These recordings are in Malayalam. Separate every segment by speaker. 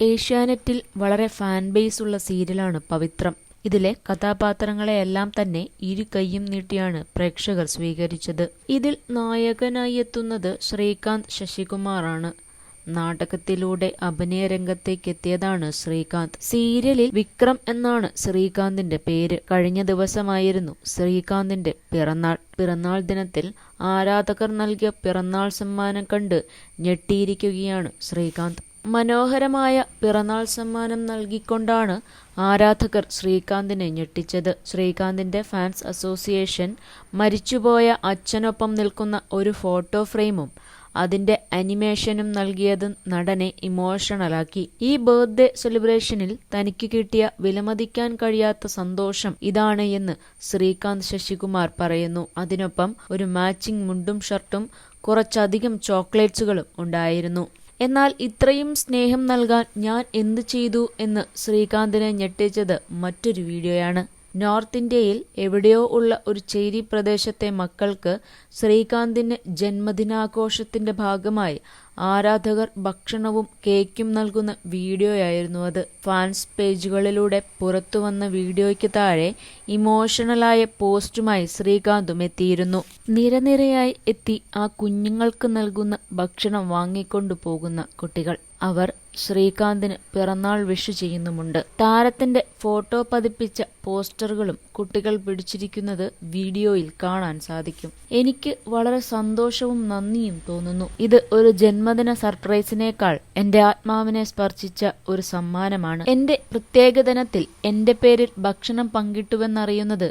Speaker 1: ഏഷ്യാനെറ്റിൽ വളരെ ഫാൻ ബേസ് ഉള്ള സീരിയലാണ് പവിത്രം. ഇതിലെ കഥാപാത്രങ്ങളെയെല്ലാം തന്നെ ഇരു കൈയും നീട്ടിയാണ് പ്രേക്ഷകർ സ്വീകരിച്ചത്. ഇതിൽ നായകനായി എത്തുന്നത് ശ്രീകാന്ത് ശശികുമാറാണ്. നാടകത്തിലൂടെ അഭിനയ രംഗത്തേക്ക് എത്തിയതാണ് ശ്രീകാന്ത്. സീരിയലിൽ വിക്രം എന്നാണ് ശ്രീകാന്തിന്റെ പേര്. കഴിഞ്ഞ ദിവസമായിരുന്നു ശ്രീകാന്തിന്റെ പിറന്നാൾ. പിറന്നാൾ ദിനത്തിൽ ആരാധകർ നൽകിയ പിറന്നാൾ സമ്മാനം കണ്ട് ഞെട്ടിയിരിക്കുകയാണ് ശ്രീകാന്ത്. മനോഹരമായ പിറന്നാൾ സമ്മാനം നൽകിക്കൊണ്ടാണ് ആരാധകർ ശ്രീകാന്തിനെ ഞെട്ടിച്ചത്. ശ്രീകാന്തിന്റെ ഫാൻസ് അസോസിയേഷൻ മരിച്ചുപോയ അച്ഛനൊപ്പം നിൽക്കുന്ന ഒരു ഫോട്ടോ ഫ്രെയിമും അതിന്റെ അനിമേഷനും നൽകിയത് നടനെ ഇമോഷണലാക്കി. ഈ ബർത്ത്ഡേ സെലിബ്രേഷനിൽ തനിക്ക് കിട്ടിയ വിലമതിക്കാൻ കഴിയാത്ത സന്തോഷം ഇതാണ് എന്ന് ശ്രീകാന്ത് ശശികുമാർ പറയുന്നു. അതിനൊപ്പം ഒരു മാച്ചിംഗ് മുണ്ടും ഷർട്ടും കുറച്ചധികം ചോക്ലേറ്റ്സുകളും ഉണ്ടായിരുന്നു. എന്നാൽ ഇത്രയും സ്നേഹം നൽകാൻ ഞാൻ എന്തു ചെയ്തു എന്ന് ശ്രീകാന്തിനെ ഞെട്ടിച്ചത് മറ്റൊരു വീഡിയോയാണ്. നോർത്ത് ഇന്ത്യയിൽ എവിടെയോ ഉള്ള ഒരു ചേരി പ്രദേശത്തെ മക്കൾക്ക് ശ്രീകാന്തിന് ജന്മദിനാഘോഷത്തിന്റെ ഭാഗമായി ആരാധകർ ഭക്ഷണവും കേക്കും നൽകുന്ന വീഡിയോയായിരുന്നു അത്. ഫാൻസ് പേജുകളിലൂടെ പുറത്തുവന്ന വീഡിയോയ്ക്ക് താഴെ ഇമോഷണലായ പോസ്റ്റുമായി ശ്രീകാന്തും എത്തിയിരുന്നു. നിരനിരയായി എത്തി ആ കുഞ്ഞുങ്ങൾക്ക് നൽകുന്ന ഭക്ഷണം വാങ്ങിക്കൊണ്ടു പോകുന്ന കുട്ടികൾ. അവർ ശ്രീകാന്തിന് പിറന്നാൾ വിഷു ചെയ്യുന്നുമുണ്ട്. താരത്തിന്റെ ഫോട്ടോ പതിപ്പിച്ച പോസ്റ്ററുകളും കുട്ടികൾ പിടിച്ചിരിക്കുന്നത് വീഡിയോയിൽ കാണാൻ സാധിക്കും. എനിക്ക് വളരെ സന്തോഷവും നന്ദിയും തോന്നുന്നു. ഇത് ഒരു ജന്മദിന സർപ്രൈസിനേക്കാൾ എന്റെ ആത്മാവിനെ സ്പർശിച്ച ഒരു സമ്മാനമാണ്. എന്റെ പ്രത്യേക ദിനത്തിൽ എന്റെ പേരിൽ ഭക്ഷണം പങ്കിട്ടുവെന്നറിയുന്നത്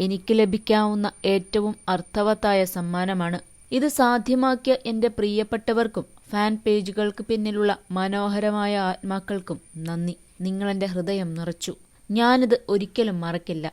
Speaker 1: എനിക്ക് ലഭിക്കാവുന്ന ഏറ്റവും അർത്ഥവത്തായ സമ്മാനമാണ്. ഇത് സാധ്യമാക്കിയ എന്റെ പ്രിയപ്പെട്ടവർക്കും ഫാൻ പേജുകൾക്ക് പിന്നിലുള്ള മനോഹരമായ ആത്മാക്കൾക്കും നന്ദി. നിങ്ങളെന്റെ ഹൃദയം നിറച്ചു. ഞാനിത് ഒരിക്കലും മറക്കില്ല.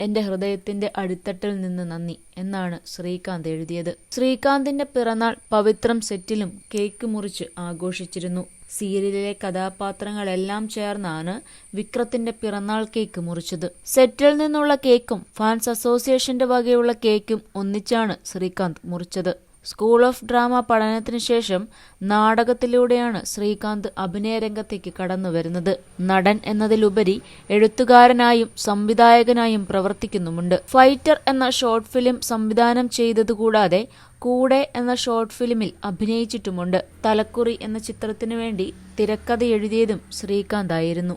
Speaker 1: എന്റെ ഹൃദയത്തിന്റെ അടിത്തട്ടിൽ നിന്ന് നന്ദി എന്നാണ് ശ്രീകാന്ത് എഴുതിയത്. ശ്രീകാന്തിന്റെ പിറന്നാൾ പവിത്രം സെറ്റിലും കേക്ക് മുറിച്ച് ആഘോഷിച്ചിരുന്നു. സീരിയലിലെ കഥാപാത്രങ്ങളെല്ലാം ചേർന്നാണ് വിക്രത്തിന്റെ പിറന്നാൾ കേക്ക് മുറിച്ചത്. സെറ്റിൽ നിന്നുള്ള കേക്കും ഫാൻസ് അസോസിയേഷന്റെ വകയുള്ള കേക്കും ഒന്നിച്ചാണ് ശ്രീകാന്ത് മുറിച്ചത്. സ്കൂൾ ഓഫ് ഡ്രാമ പഠനത്തിനു ശേഷം നാടകത്തിലൂടെയാണ് ശ്രീകാന്ത് അഭിനയ രംഗത്തേക്ക് കടന്നു വരുന്നത്. നടൻ എന്നതിലുപരി എഴുത്തുകാരനായും സംവിധായകനായും പ്രവർത്തിക്കുന്നുമുണ്ട്. ഫൈറ്റർ എന്ന ഷോർട്ട് ഫിലിം സംവിധാനം ചെയ്തതുകൂടാതെ കൂടെ എന്ന ഷോർട്ട് ഫിലിമിൽ അഭിനയിച്ചിട്ടുമുണ്ട്. തലക്കുറി എന്ന ചിത്രത്തിനു വേണ്ടി തിരക്കഥ എഴുതിയതും ശ്രീകാന്ത് ആയിരുന്നു